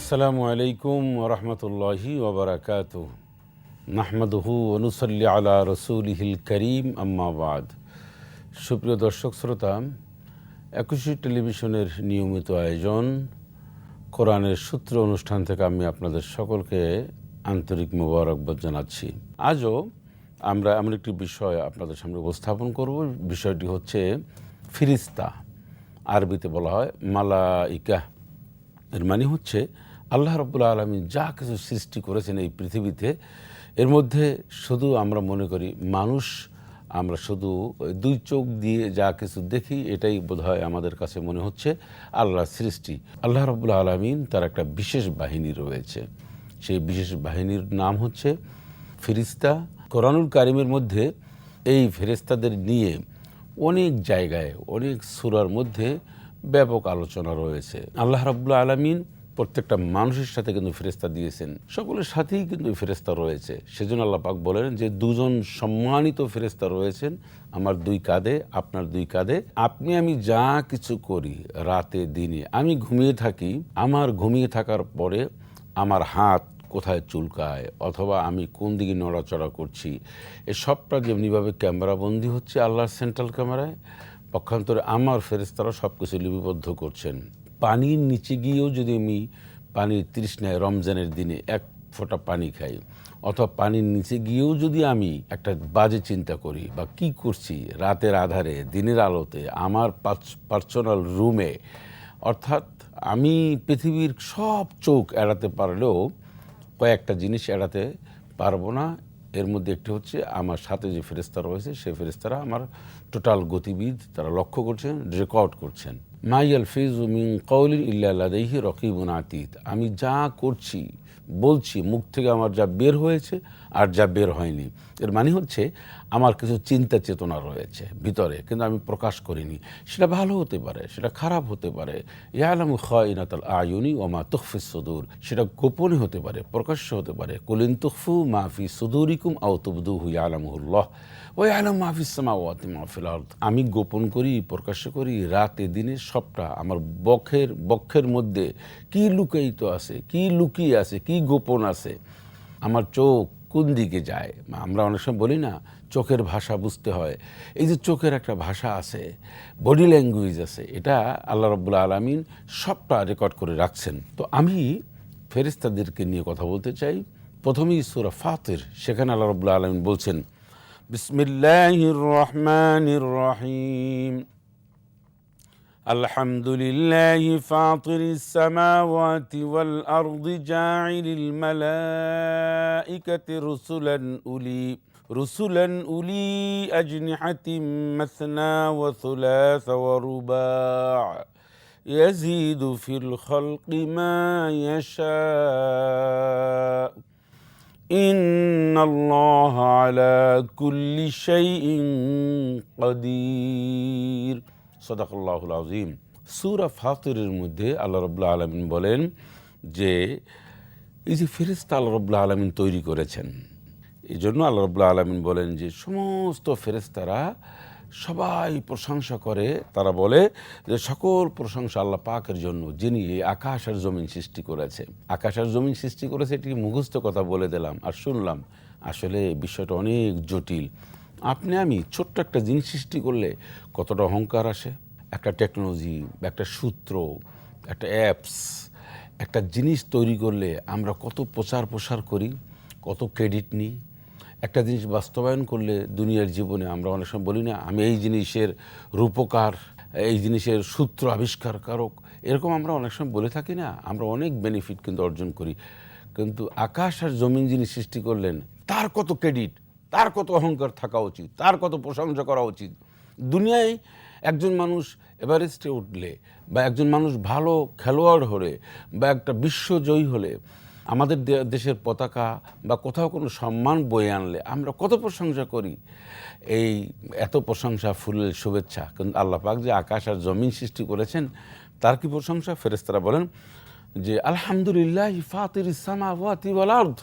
আসসালামু আলাইকুম রহমতুল্লাহি ওবরাকাত নাহমদহু অনুসল্লি আলা রসুলহিল করিম আম্মাবাদ সুপ্রিয় দর্শক, শ্রোতা, একুশে টেলিভিশনের নিয়মিত আয়োজন, কোরআনের সূত্র অনুষ্ঠান থেকে আমি আপনাদের সকলকে আন্তরিক মোবারকবাদ জানাচ্ছি। আজও আমরা এমন একটি বিষয় আপনাদের সামনে উপস্থাপন করব, বিষয়টি হচ্ছে ফিরিস্তা। আরবিতে বলা হয় মালাইকা। এর মানে হচ্ছে আল্লাহ রব্বুল আলমী যা কিছু সৃষ্টি করেছেন এই পৃথিবীতে, এর মধ্যে শুধু আমরা মনে করি মানুষ, আমরা শুধু দুই চোখ দিয়ে যা কিছু দেখি, এটাই বোধহয় আমাদের কাছে মনে হচ্ছে আল্লাহর সৃষ্টি। আল্লাহ রব্বুল আলমিন তার একটা বিশেষ বাহিনী রয়েছে। সেই বিশেষ বাহিনীর নাম হচ্ছে ফিরিস্তা কোরআনুল কারিমের মধ্যে এই ফেরেস্তাদের নিয়ে অনেক জায়গায়, অনেক সুরার মধ্যে ব্যাপক আলোচনা রয়েছে। আল্লাহ রাবুল্লা আলমিন প্রত্যেকটা মানুষের সাথে কিন্তু ফেরেস্তা দিয়েছেন। সকলের সাথেই কিন্তু ফেরেস্তা রয়েছে। সেজন্য আল্লাহ পাক বলেন যে, দুজন সম্মানিত ফেরেস্তা রয়েছেন আমার দুই কাঁধে, আপনার দুই কাঁধে। আপনি আমি যা কিছু করি রাতে, দিনে, আমি ঘুমিয়ে থাকি। আমার ঘুমিয়ে থাকার পরে আমার হাত কোথায় চুলকায় অথবা আমি কোন দিকে নড়াচড়া করছি? এ সবটা যেমনিভাবে ক্যামেরা বন্দি হচ্ছে আল্লাহর সেন্ট্রাল ক্যামেরায়, পক্ষান্তরে আমার ফেরেস্তারা সব কিছু লিপিবদ্ধ করছেন। পানির নিচে গিয়েও যদি আমি পানির তৃষ্ণায় রমজানের দিনে এক ফোঁটা পানি খাই, অথবা পানির নিচে গিয়েও যদি আমি একটা বাজে চিন্তা করি বা কি করছি রাতের আধারে, দিনের আলোতে, আমার পার্সোনাল রুমে, অর্থাৎ আমি পৃথিবীর সব চোখ এড়াতে পারলেও কয়েকটা জিনিস এড়াতে পারব না। এর মধ্যে একটি হচ্ছে আমার সাথে যে ফেরেস্তা রয়েছে সেই ফেরেস্তারা আমার টোটাল গতিবিধ তারা লক্ষ্য করছেন, রেকর্ড করছেন। মিং কৌলিন ইল্লাহি রকিবুন আতীত আমি যা করছি, বলছি, মুখ থেকে আমার যা বের হয়েছে আর যা বের হয়নি। এর মানে হচ্ছে আমার কিছু চিন্তা চেতনা রয়েছে ভিতরে, কিন্তু আমি প্রকাশ করিনি। সেটা ভালো হতে পারে, সেটা খারাপ হতে পারে। ইয়ালাম খাইনাতাল আয়ুনি ও মা তুফিস সুদূর। সেটা গোপনে হতে পারে, প্রকাশ্য হতে পারে। কুলিন তুফু মাফি সুদুরিকুম আও তুবদু হু ইয়ালামুল্লাহ ও আলম মাহফিসমা ওয়াতি মাহফিল আমি গোপন করি, প্রকাশ্য করি, রাতে দিনে সবটা আমার বক্ষের বক্ষের মধ্যে কি লুকায়িত আছে, কি লুকিয়ে আছে, কি গোপন আছে? আমার চোখ কোন দিকে যায়? আমরা অনেক সময় বলি না, চোখের ভাষা বুঝতে হয়। এই যে চোখের একটা ভাষা আছে বডি ল্যাঙ্গুয়েজ আছে, এটা আল্লাহ রব্বুল আলমিন সবটা রেকর্ড করে রাখছেন। তো আমি ফেরিস্তাদেরকে নিয়ে কথা বলতে চাই। প্রথমেই ইসুরা ফাতের, সেখানে আল্লাহ রব্বুল্লা আলমিন বলছেন বিসমিল্লাহ রহমান রহিম। الحمد لله فاطر السماوات والأرض جاعل الملائكة رسلا أولي رسلا أولي أجنحة مثنى وثلاث ورباع. يزيد في الخلق ما يشاء. إن الله على كل شيء قدير. সদাকুল্লাহুল আজিম সুরা ফাতিরের মধ্যে আল্লাহ রবুল্লা আলমিন বলেন যে, এই যে ফেরিস্তা আল্লাহ রবুল্লা আলমিন তৈরি করেছেন এই জন্য আল্লাহ রবুল্লা আলমিন বলেন যে, সমস্ত ফেরেস্তারা সবাই প্রশংসা করে। তারা বলে যে, সকল প্রশংসা আল্লাহ পাকের জন্য, যিনি এই আকাশ আর জমিন সৃষ্টি করেছে। আকাশ আর জমিন সৃষ্টি করেছে এটি মুখস্থ কথা বলে দিলাম। আর শুনলাম, আসলে বিষয়টা অনেক জটিল। আপনি আমি ছোট্ট একটা জিনিস সৃষ্টি করলে কতটা অহংকার আসে? একটা টেকনোলজি একটা সূত্র, একটা অ্যাপস একটা জিনিস তৈরি করলে আমরা কত প্রচার প্রসার করি, কত ক্রেডিট নিই। একটা জিনিস বাস্তবায়ন করলে দুনিয়ার জীবনে আমরা অনেক সময় বলি না, আমি এই জিনিসের রূপকার, এই জিনিসের সূত্র আবিষ্কারকারক। এরকম আমরা অনেক সময় বলে থাকি না, আমরা অনেক বেনিফিট কিন্তু অর্জন করি। কিন্তু আকাশ আর জমিন যিনি সৃষ্টি করলেন, তার কত ক্রেডিট তার কত অহংকার থাকা উচিত, তার কত প্রশংসা করা উচিত। দুনিয়ায় একজন মানুষ এভারেস্টে উঠলে বা একজন মানুষ ভালো খেলোয়াড় হলে বা একটা বিশ্বজয়ী হলে, আমাদের দেশের পতাকা বা কোথাও কোনো সম্মান বয়ে আনলে আমরা কত প্রশংসা করি। এই এত প্রশংসা, ফুলের শুভেচ্ছা। কিন্তু আল্লাহ পাক যে আকাশ আর জমিন সৃষ্টি করেছেন, তার কি প্রশংসা? ফেরেস্তারা বলেন যে, আলহামদুলিল্লাহ ফাতির ইসামা ওয়াতি ওয়ালার্দ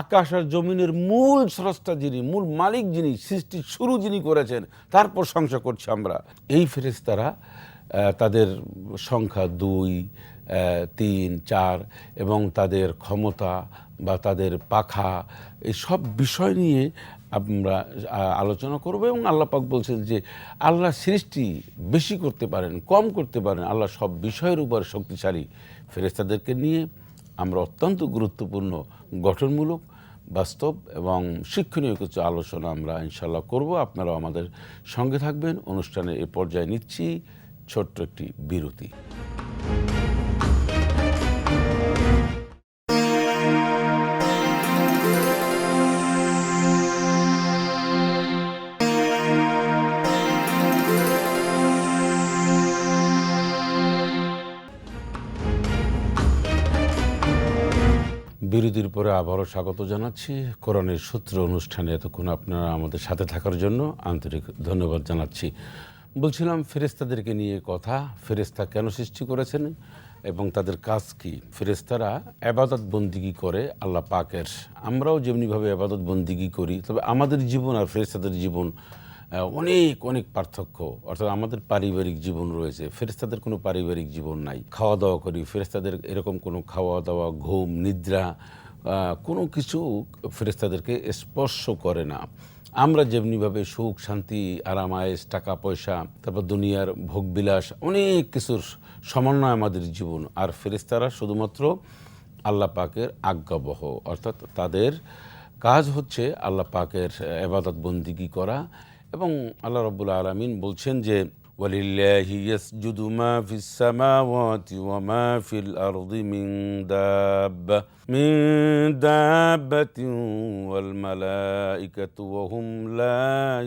আকাশ আর জমিনের মূল স্রষ্টা যিনি, মূল মালিক যিনি, সৃষ্টির শুরু যিনি করেছেন তার প্রশংসা করছি আমরা। এই ফেরেস্তারা তাদের সংখ্যা দুই তিন, চার এবং তাদের ক্ষমতা বা তাদের পাখা, এই সব বিষয় নিয়ে আমরা আলোচনা করব এবং আল্লাহ পাক বলছেন যে, আল্লাহ সৃষ্টি বেশি করতে পারেন, কম করতে পারেন, আল্লাহ সব বিষয়ের উপর শক্তিশালী ফেরেস্তাদেরকে নিয়ে আমরা অত্যন্ত গুরুত্বপূর্ণ, গঠনমূলক, বাস্তব এবং শিক্ষণীয় কিছু আলোচনা আমরা ইনশাল্লাহ করব। আপনারাও আমাদের সঙ্গে থাকবেন। অনুষ্ঠানের এ পর্যায়ে নিচ্ছি ছোট্ট একটি বিরতি। বিরতির পরে আবারও স্বাগত জানাচ্ছি। কোরআনের সূত্র অনুষ্ঠানে এতক্ষণ আপনারা আমাদের সাথে থাকার জন্য আন্তরিক ধন্যবাদ জানাচ্ছি। বলছিলাম ফেরেস্তাদেরকে নিয়ে কথা ফেরেস্তা কেন সৃষ্টি করেছেন এবং তাদের কাজ কি? ফেরেস্তারা আবাদত বন্দিগি করে আল্লাহ পাকের। আমরাও যেমনিভাবে আবাদত বন্দিগি করি, তবে আমাদের জীবন আর ফেরেস্তাদের জীবন অনেক অনেক পার্থক্য। অর্থাৎ আমাদের পারিবারিক জীবন রয়েছে ফেরেস্তাদের কোনো পারিবারিক জীবন নাই। খাওয়া দাওয়া করি ফেরেস্তাদের এরকম কোনো খাওয়া দাওয়া ঘুম, নিদ্রা কোনো কিছু ফেরেস্তাদেরকে স্পর্শ করে না। আমরা যেমনিভাবে সুখ, শান্তি, আরাম, আয়েস, টাকা, পয়সা, তারপর দুনিয়ার ভোগবিলাস, অনেক কিছুর সমন্বয় আমাদের জীবন। আর ফেরেস্তারা শুধুমাত্র আল্লাহ পাকের আজ্ঞাবহ, অর্থাৎ তাদের কাজ হচ্ছে আল্লাহ পাকের এবাদত বন্দিগি করা। এবং আল্লাহ রব্বুল আলমিন বলছেন যে ولله يسجد ما في السماوات وما في الأرض من دابة من دابة والملائكة وهم لا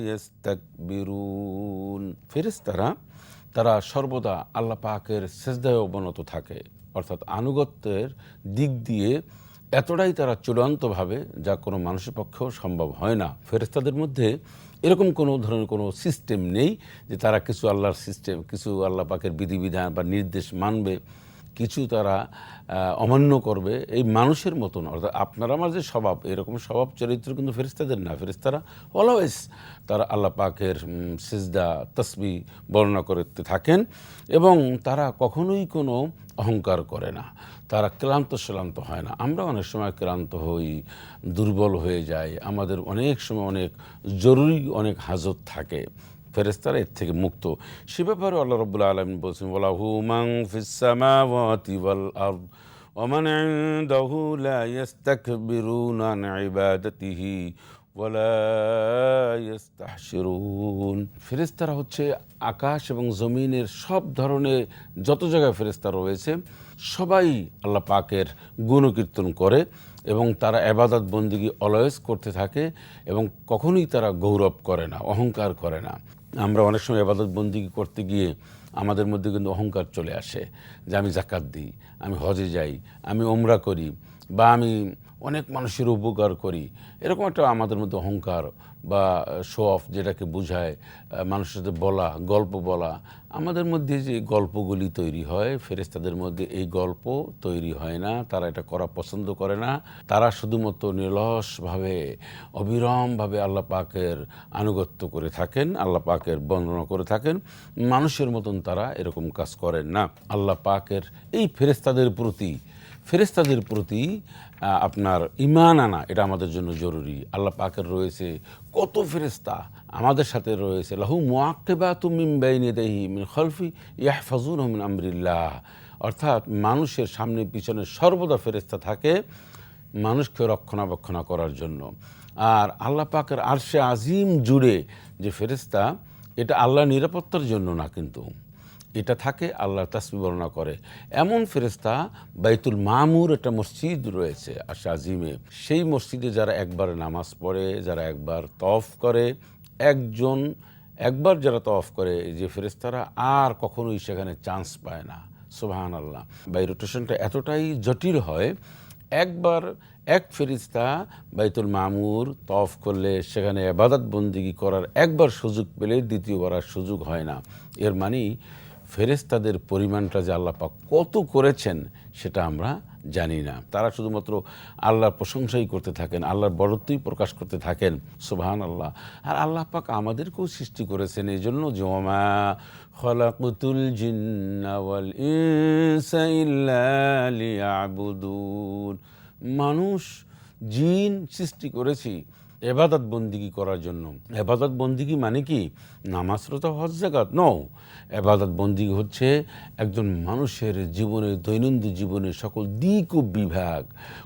يستكبرون ফেরেশতারা তারা সর্বদা আল্লাহ পাকের সেজদায় অবনত থাকে অর্থাৎ আনুগত্যের দিক দিয়ে এতটাই তারা চূড়ান্তভাবে যা কোনো মানুষের পক্ষেও সম্ভব হয় না। ফেরেস্তাদের মধ্যে এরকম কোনো ধরনের কোনো সিস্টেম নেই যে তারা কিছু আল্লাহর সিস্টেম কিছু আল্লাহ পাকের বিধিবিধান বা নির্দেশ মানবে। কিছু তারা অমান্য করবে এই মানুষের মতন। অর্থাৎ আপনার আমার যে স্বভাব, এরকম স্বভাব, চরিত্র কিন্তু ফেরিস্তাদের না। ফেরিস্তারা অলওয়েজ তারা আল্লাহ পাকের সিজদা, তসবি বর্ণনা করতে থাকেন এবং তারা কখনোই কোনো অহংকার করে না। তারা ক্লান্ত শ্রান্ত হয় না। আমরা অনেক সময় ক্লান্ত হই, দুর্বল হয়ে যাই। আমাদের অনেক সময় অনেক জরুরি অনেক হাজত থাকে। ফেরেস্তারা এর থেকে মুক্ত। সে ব্যাপারে আল্লাহ রব্বুল্লা আলমিন বলছেন, ওয়ালাহু মাং ফিস-সামাওয়াতি ওয়াল আরদ ওমান ইনদাহু লা ইস্তাকবিরুনা আন ইবাদাতিহি ওয়ালা ইস্তাহশিরুন। ফেরেস্তারা হচ্ছে আকাশ এবং জমিনের সব ধরনের যত জায়গায় ফেরেস্তা রয়েছে, সবাই আল্লাহ পাকের গুণকীর্তন করে এবং তারা এবাদত বন্দিগি অলয়েস করতে থাকে এবং কখনোই তারা গৌরব করে না, অহংকার করে না। আমরা অনেক সময় আবাদত বন্দি করতে গিয়ে আমাদের মধ্যে কিন্তু অহংকার চলে আসে যে আমি জাকাত দিই, আমি হজে যাই, আমি ওমরা করি বা আমি অনেক মানুষের উপকার করি। এরকম একটা আমাদের মধ্যে অহংকার বা শো অফ যেটাকে বোঝায় মানুষের সাথে বলা, গল্প বলা, আমাদের মধ্যে যে গল্পগুলি তৈরি হয় ফেরেস্তাদের মধ্যে এই গল্প তৈরি হয় না, তারা এটা করা পছন্দ করে না। তারা শুধুমাত্র নিরলসভাবে, অবিরমভাবে আল্লাহ পাকের আনুগত্য করে থাকেন, আল্লাহ পাকের বর্ণনা করে থাকেন। মানুষের মতন তারা এরকম কাজ করেন না। আল্লাহ পাকের এই ফেরেস্তাদের প্রতি ফেরেস্তাদের প্রতি আপনার ইমান আনা, এটা আমাদের জন্য জরুরি। আল্লাহ পাকের রয়েছে কত ফেরেস্তা আমাদের সাথে রয়েছে। লাহু মোয়াক্কেবা তুমিম বাইনে দেহি মিন খলফি ইয়াহফাজুন মিন আমরিল্লাহ। অর্থাৎ মানুষের সামনে পিছনে সর্বদা ফেরেস্তা থাকে মানুষকে রক্ষণাবেক্ষণা করার জন্য। আর আল্লাহ পাকের আরশে আজিম জুড়ে যে ফেরেস্তা এটা আল্লাহ নিরাপত্তার জন্য না কিন্তু। এটা থাকে আল্লাহ তাসবি বর্ণনা করে। এমন ফেরেস্তা বাইতুল মামুর একটা মসজিদ রয়েছে, আশা আজিমে। সেই মসজিদে যারা একবার নামাজ পড়ে, যারা একবার তফ করে, একজন, একবার যারা তফ করে যে ফেরেস্তারা আর কখনোই সেখানে চান্স পায় না। সোহান আল্লাহ বাই রোটেশনটা এতটাই জটিল হয়, একবার এক ফেরিস্তা বাইতুল মামুর তফ করলে সেখানে আবাদত বন্দিগি করার একবার সুযোগ পেলে দ্বিতীয়বার আর সুযোগ হয় না। এর মানে ফেরেস্তাদের পরিমাণটা যে আল্লাহ পাক কত করেছেন সেটা আমরা জানি না। তারা শুধুমাত্র আল্লাহর প্রশংসাই করতে থাকেন, আল্লাহর বরত্বই প্রকাশ করতে থাকেন সুবহান আল্লাহ আর আল্লাহ পাক আমাদেরকেও সৃষ্টি করেছেন এই জন্য জমা মানুষ, জিন সৃষ্টি করেছি এবাদত বন্দিগি করার জন্য। এবাদত বন্দিগি মানে কি? নামাজ রোজা, হজ জাকাত ন এবাদত বন্দিগি হচ্ছে একজন মানুষের জীবনে দৈনন্দিন জীবনের সকল দিক ও বিভাগ,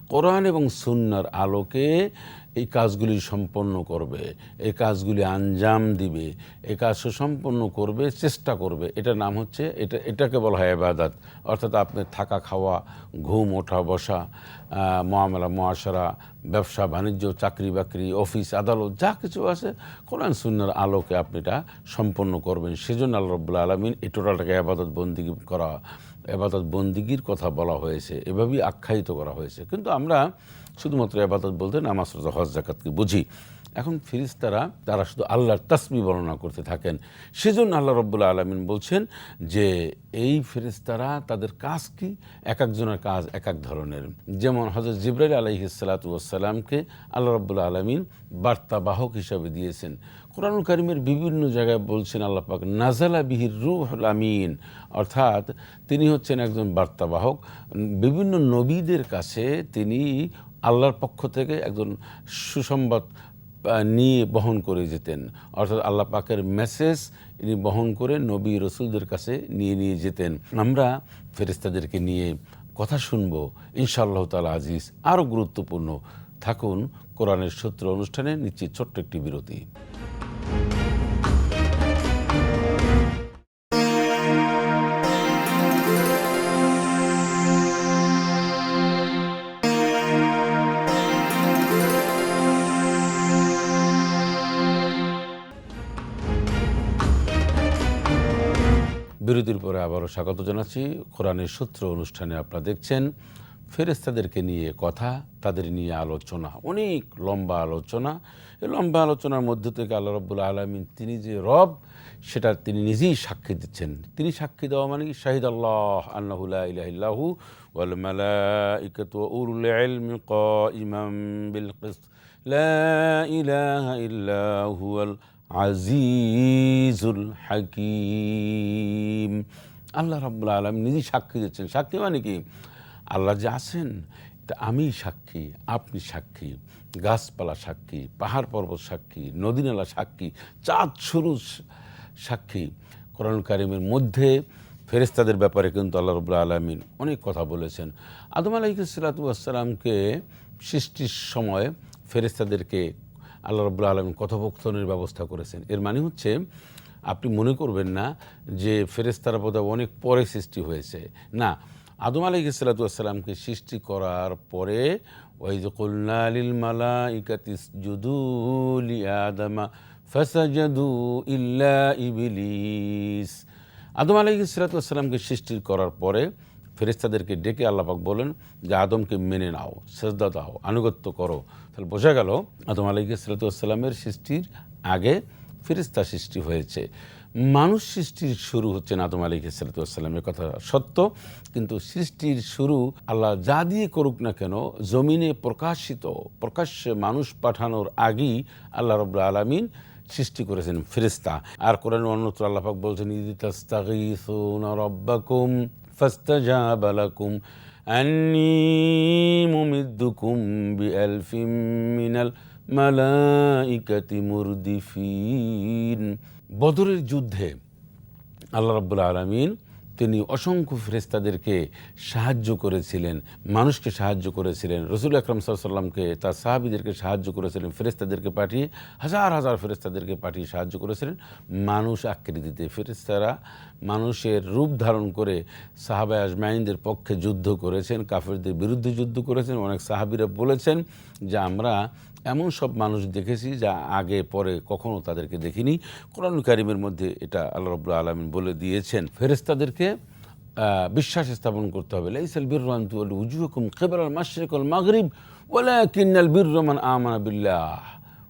কোরআন এবং সুন্নার আলোকে এই কাজগুলি সম্পন্ন করবে এই কাজগুলি আঞ্জাম দিবে এই কাজ সুসম্পন্ন করবে চেষ্টা করবে। এটার নাম হচ্ছে এটা এটাকে বলা হয় এবাদাত অর্থাৎ আপনি থাকা খাওয়া ঘুম ওঠা বসা আহ, মহামেলা মহাসারা ব্যবসা বাণিজ্য চাকরি বাকরি অফিস আদালত যা কিছু আছে কোরআন সুন্নার আলোকে আপনি এটা সম্পন্ন করবেন। সেজন্য আল্লাহ রব্বুল্লা আলমিন এই টোটালটাকে আবাদত বন্দিগি করা এবাদত বন্দিগির কথা বলা হয়েছে। এভাবেই আখ্যায়িত করা হয়েছে। কিন্তু আমরা শুধুমাত্র এবাদত বলতে নামাজ, রোজা, হজ জাকাতকে বুঝি। এখন ফিরিস্তারা তারা শুধু আল্লাহর তাসবি বর্ণনা করতে থাকেন। সেজন্য আল্লাহ রব্বুল্লা আলমিন বলছেন যে, এই ফেরিস্তারা তাদের কাজ কি? এক একজনের কাজ এক এক ধরনের। যেমন হজরত জিব্রাইল আলহিসাল্লাতুয়াসাল্লামকে আল্লাহ রব্বুল্লা আলমিন বার্তাবাহক হিসাবে দিয়েছেন। কোরআনুল কারিমের বিভিন্ন জায়গায় বলছেন, আল্লাহ পাক নাজালা বিহির রুহ আমিন। অর্থাৎ তিনি হচ্ছেন একজন বার্তাবাহক। বিভিন্ন নবীদের কাছে তিনি আল্লাহর পক্ষ থেকে একজন সুসংবাদ নিয়ে বহন করে যেতেন। অর্থাৎ আল্লাহ পাকের মেসেজ ইনি বহন করে নবী রসুলদের কাছে নিয়ে নিয়ে যেতেন। আমরা ফেরিস্তাদেরকে নিয়ে কথা শুনব। ইনশাআল্লাহ তালা আজিজ, আরও গুরুত্বপূর্ণ। থাকুন কোরআনের সূত্র অনুষ্ঠানে নিচ্ছি ছোট্ট একটি বিরতি। বিরতির পরে আবারও স্বাগত জানাচ্ছি। কোরআনের সূত্র অনুষ্ঠানে আপনারা দেখছেন ফেরেস্তাদেরকে নিয়ে কথা, তাদের নিয়ে আলোচনা, অনেক লম্বা আলোচনা। এই লম্বা আলোচনার মধ্যে থেকে আল্লাহ রব্বুল আলমিন তিনি যে রব, সেটা তিনি নিজেই সাক্ষী দিচ্ছেন। তিনি সাক্ষী দেওয়া মানে কি? শাহিদ আল্লাহ আল্লাহুল্লাহ ওয়াল ইলমি কাইমাম বিল আজিজুল হাকিম। আল্লাহ রাব্বুল আলম নিজেই সাক্ষী দিচ্ছেন। সাক্ষী মানে কি? আল্লাহ যে আছেন, তা আমি সাক্ষী, আপনি সাক্ষী। গাছপালা সাক্ষী, পাহাড় পর্বত সাক্ষী নদীনালা সাক্ষী, চাঁদ শুরু সাক্ষী। কোরআন কারিমের মধ্যে ফেরেস্তাদের ব্যাপারে কিন্তু আল্লাহ রবুল্লা আলমিন অনেক কথা বলেছেন। আদম আলাইসালাতামকে সৃষ্টির সময় ফেরেস্তাদেরকে আল্লাহ রবুল্লা আলমিন কথোপকথনের ব্যবস্থা করেছেন। এর মানে হচ্ছে, আপনি মনে করবেন না যে ফেরেস্তারা বোধহয় অনেক পরে সৃষ্টি হয়েছে। না, আদম আলাইসালাতামকে সৃষ্টি করার পরে ওই মালা ইকাতিস জুদুলি আদামা ফাসাজাদু ইল্লা ইবিলিস। আদম আলাইসালাতামকে সৃষ্টি করার পরে ফেরেস্তাদেরকে ডেকে আল্লাপাক বলেন যে, আদমকে মেনে নাও, সেজদা দাও, আনুগত্য করো। তাহলে বোঝা গেল আদম আলাইসালাতামের সৃষ্টির আগে ফেরিস্তা সৃষ্টি হয়েছে। মানুষ সৃষ্টির শুরু হচ্ছে আদম আলী সালাতামের কথা সত্য, কিন্তু সৃষ্টির শুরু আল্লাহ যা দিয়ে করুক না কেন, জমিনে প্রকাশিত, প্রকাশ্যে মানুষ পাঠানোর আগেই আল্লাহ রব্লা আলমিন সৃষ্টি করেছেন ফেরিস্তা আর কোরআন অন্যত্র আল্লাহাক বলছেন ফাস্তাজাবা লাকুম أني ممدكم بألف من الملائكة مردفين বদরের যুদ্ধে আল্লাহ রাব্বুল আলমিন তিনি অসংখ্য ফেরেস্তাদেরকে সাহায্য করেছিলেন মানুষকে সাহায্য করেছিলেন রসুল আকরম সাল্লামকে তার সাহাবিদেরকে সাহায্য করেছিলেন ফেরেস্তাদেরকে পাঠিয়ে হাজার হাজার ফেরেস্তাদেরকে পাঠিয়ে সাহায্য করেছিলেন মানুষ আকৃতিতে ফেরেস্তারা মানুষের রূপ ধারণ করে সাহাবা আজমাইনদের পক্ষে যুদ্ধ করেছেন, কাফেরদের বিরুদ্ধে যুদ্ধ করেছেন। অনেক সাহাবিরা বলেছেন যে, আমরা এমন সব মানুষ দেখেছি যা আগে, পরে কখনো তাদেরকে দেখিনি। কোরআন কারিমের মধ্যে এটা আল্লাহ রবুল্লা আলমিন বলে দিয়েছেন। ফেরেস্তাদেরকে বিশ্বাস স্থাপন করতে হবে। লাইসাল বিররান্তু আল উজুহকুম কেবল আল মাগরিব ওয়ালা কিন্নাল বিররমান আমানা বিল্লাহ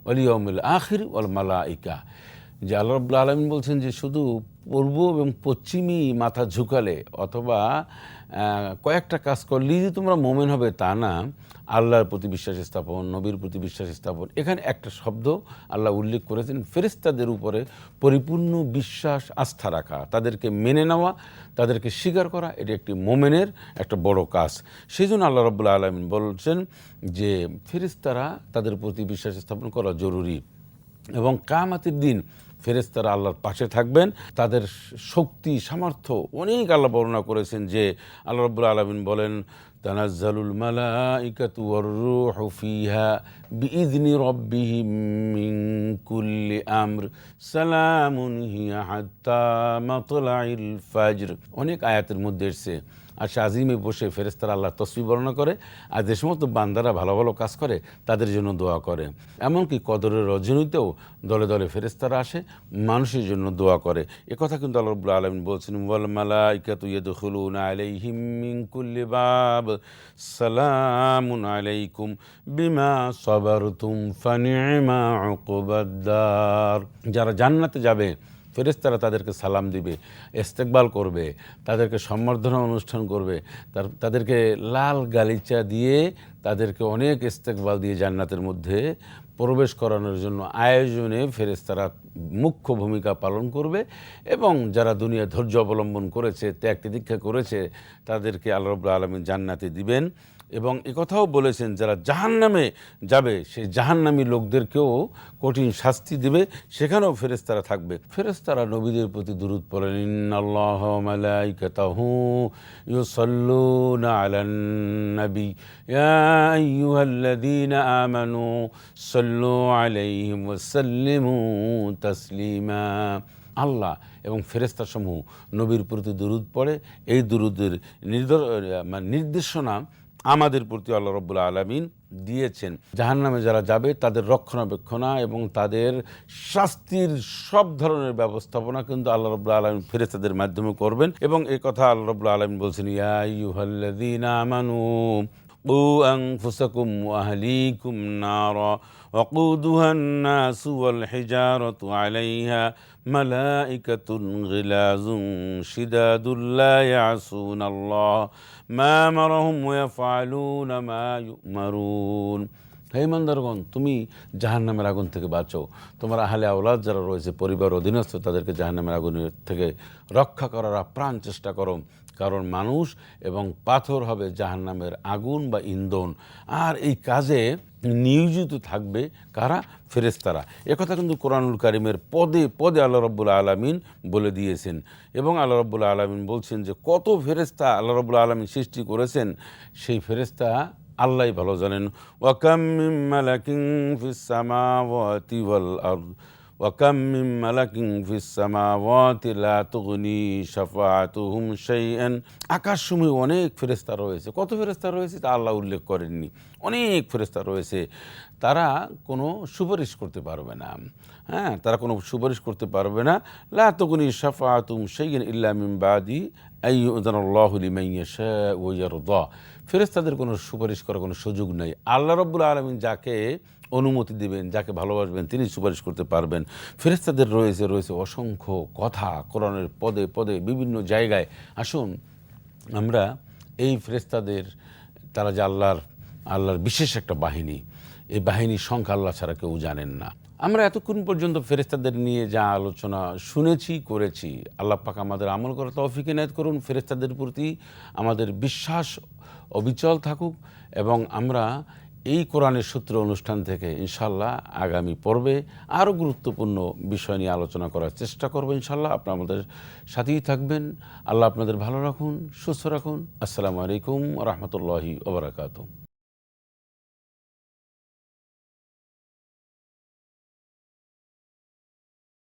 ওয়াল ইয়াউমিল আখির ওয়াল মালাইকা। যে আল্লাহ রবুল্লা আলমিন বলছেন যে, শুধু পূর্ব এবং পশ্চিমই মাথা ঝুঁকালে অথবা কয়েকটা কাজ করলেই যে তোমরা মোমেন হবে তা না। আল্লাহর প্রতি বিশ্বাস স্থাপন, নবীর প্রতি বিশ্বাস স্থাপন, এখানে একটা শব্দ আল্লাহ উল্লেখ করেছেন ফেরিস্তাদের উপরে পরিপূর্ণ বিশ্বাস, আস্থা রাখা। তাদেরকে মেনে নেওয়া, তাদেরকে স্বীকার করা, এটি একটি মোমেনের একটা বড় কাজ। সেই জন্য আল্লাহ রব্বুল্লা আলমিন বলছেন যে ফেরিস্তারা তাদের প্রতি বিশ্বাস স্থাপন করা জরুরি। এবং কামাতের দিন ফেরেস্তারা আল্লাহর পাশে থাকবেন। তাদের শক্তি, সামর্থ্য অনেক আল্লাহ বর্ণনা করেছেন যে আল্লাহ রব্বুল আলমিন বলেন, তানাজ্জালুল মালাইকাতু ওয়ার-রূহু ফিহা বিইذনি রাব্বিহিম মিন কুল্লি আমর। সালামুন হিয়া হাত্তা মাতলাইল ফাজর। অনেক আয়াতের মধ্যে এসেছে আর সে আজিমে বসে ফেরেস্তারা আল্লাহ তসবি বর্ণনা করে, আর যে সমস্ত বান্দারা ভালো ভালো কাজ করে, তাদের জন্য দোয়া করে। এমনকি কদরের রজনীতেও দলে দলে ফেরেস্তারা আসে, মানুষের জন্য দোয়া করে। এ কথা কিন্তু আল্লাহ রব্বুল আলমিন বলছেন বাব, সালামুন আলাইকুম বিমা সাবারতুম ফানিমা উকুবাদ্দার যারা জান্নাতে যাবে ফেরেস্তারা তাদেরকে সালাম দিবে, ইস্তেকবাল করবে, তাদেরকে সম্বর্ধনা অনুষ্ঠান করবে, তার, তাদেরকে লাল গালিচা দিয়ে তাদেরকে অনেক ইস্তেকবাল দিয়ে জান্নাতের মধ্যে প্রবেশ করানোর জন্য আয়োজনে ফেরেস্তারা মুখ্য ভূমিকা পালন করবে এবং যারা দুনিয়া ধৈর্য অবলম্বন করেছে ত্যাগ তিদীক্ষা করেছে, তাদেরকে আল্লাহ আলমী জান্নাতে দিবেন। এবং কথাও বলেছেন, যারা জাহান্নামে যাবে, সেই জাহান্নামী লোকদেরকেও কঠিন শাস্তি দেবে, সেখানেও ফেরেস্তারা থাকবে। ফেরেস্তারা নবীদের প্রতি দূরত পড়েন আল্লাহ এবং ফেরেস্তা সমূহ নবীর প্রতি দুরুদ পড়ে। এই দুরুদের মানে নির্দেশনা আমাদের প্রতি আল্লাহ রব্বুল আলমিন দিয়েছেন। জাহান নামে যারা যাবে, তাদের রক্ষণাবেক্ষণা এবং তাদের শাস্তির সব ধরনের ব্যবস্থাপনা কিন্তু আল্লাহ রব্লা আলমিন ফিরে তাদের মাধ্যমে করবেন এবং এ কথা আল্লাহ রব্লা আলমিন বলছেন ইয়াই আমানু ও আং ফুসাকুম আহলিকুম নারা। وقودها الناس والحجارة عليها ملائكة غلاظ شداد لا يعصون الله ما أمرهم ويفعلون ما يؤمرون হে ইমানদারগণ তুমি জাহান্নামের আগুন থেকে বাঁচো তোমার আহলে আওলাদ যারা রয়েছে পরিবার অধীনস্থ তাদেরকে জাহান্নামের আগুনের থেকে রক্ষা করার আপ্রাণ চেষ্টা করো কারণ মানুষ এবং পাথর হবে জাহান্নামের আগুন বা ইন্ধন। আর এই কাজে নিয়োজিত থাকবে কারা? ফেরেস্তারা একথা কিন্তু কোরআনুল কারিমের পদে পদে আল্লাহ রব্বুল আলমিন বলে দিয়েছেন। এবং আল্লাহ রব্বুল আলমিন বলছেন যে, কত ফেরেস্তা আল্লাহ রব্বুল আলমিন সৃষ্টি করেছেন, সেই ফেরেস্তা আল্লাহ ভালো জানেন। ওয়াকাম মালাকিন ফিস ওয়াকাম মিন মালাকিন ফিস সামাওয়াতি লা তুগনি শাফাআতুহুম আকাশ আকাশসমূহে অনেক ফেরেশতা রয়েছে। কত ফেরেশতা রয়েছে? তা আল্লাহ উল্লেখ করেননি। অনেক ফেরেশতা রয়েছে। তারা কোনো সুপারিশ করতে পারবে না। হ্যাঁ তারা কোনো সুপারিশ করতে পারবে না। লা তুগনি শাফাআতুহুম শাইআন ইল্লা মিন বাদি ফেরেস্তাদের কোনো সুপারিশ করার কোনো সুযোগ নেই। আল্লাহ রব্বুল আলমিন যাকে অনুমতি দিবেন, যাকে ভালোবাসবেন তিনি সুপারিশ করতে পারবেন। ফেরেস্তাদের রয়েছে রয়েছে অসংখ্য কথা কোরআনের পদে পদে বিভিন্ন জায়গায়। আসুন, আমরা এই ফেরেস্তাদের তারা যে আল্লাহর আল্লাহর বিশেষ একটা বাহিনী, এই বাহিনীর সংখ্যা আল্লাহ ছাড়া কেউ জানেন না। আমরা এতক্ষণ পর্যন্ত ফেরেস্তাদের নিয়ে যা আলোচনা শুনেছি, করেছি, আল্লাহ পাক আমাদের আমল করা তৌফিক এনায়ত করুন। ফেরেস্তাদের প্রতি আমাদের বিশ্বাস অবিচল থাকুক এবং আমরা এই কোরআনের সূত্র অনুষ্ঠান থেকে ইনশাল্লাহ আগামী পর্বে আরও গুরুত্বপূর্ণ বিষয় নিয়ে আলোচনা করার চেষ্টা করব ইনশাল্লাহ। আপনারা আমাদের সাথেই থাকবেন। আল্লাহ আপনাদের ভালো রাখুন, সুস্থ রাখুন। আসসালামু আলাইকুম রহমতুল্লাহি ওবরাকাতু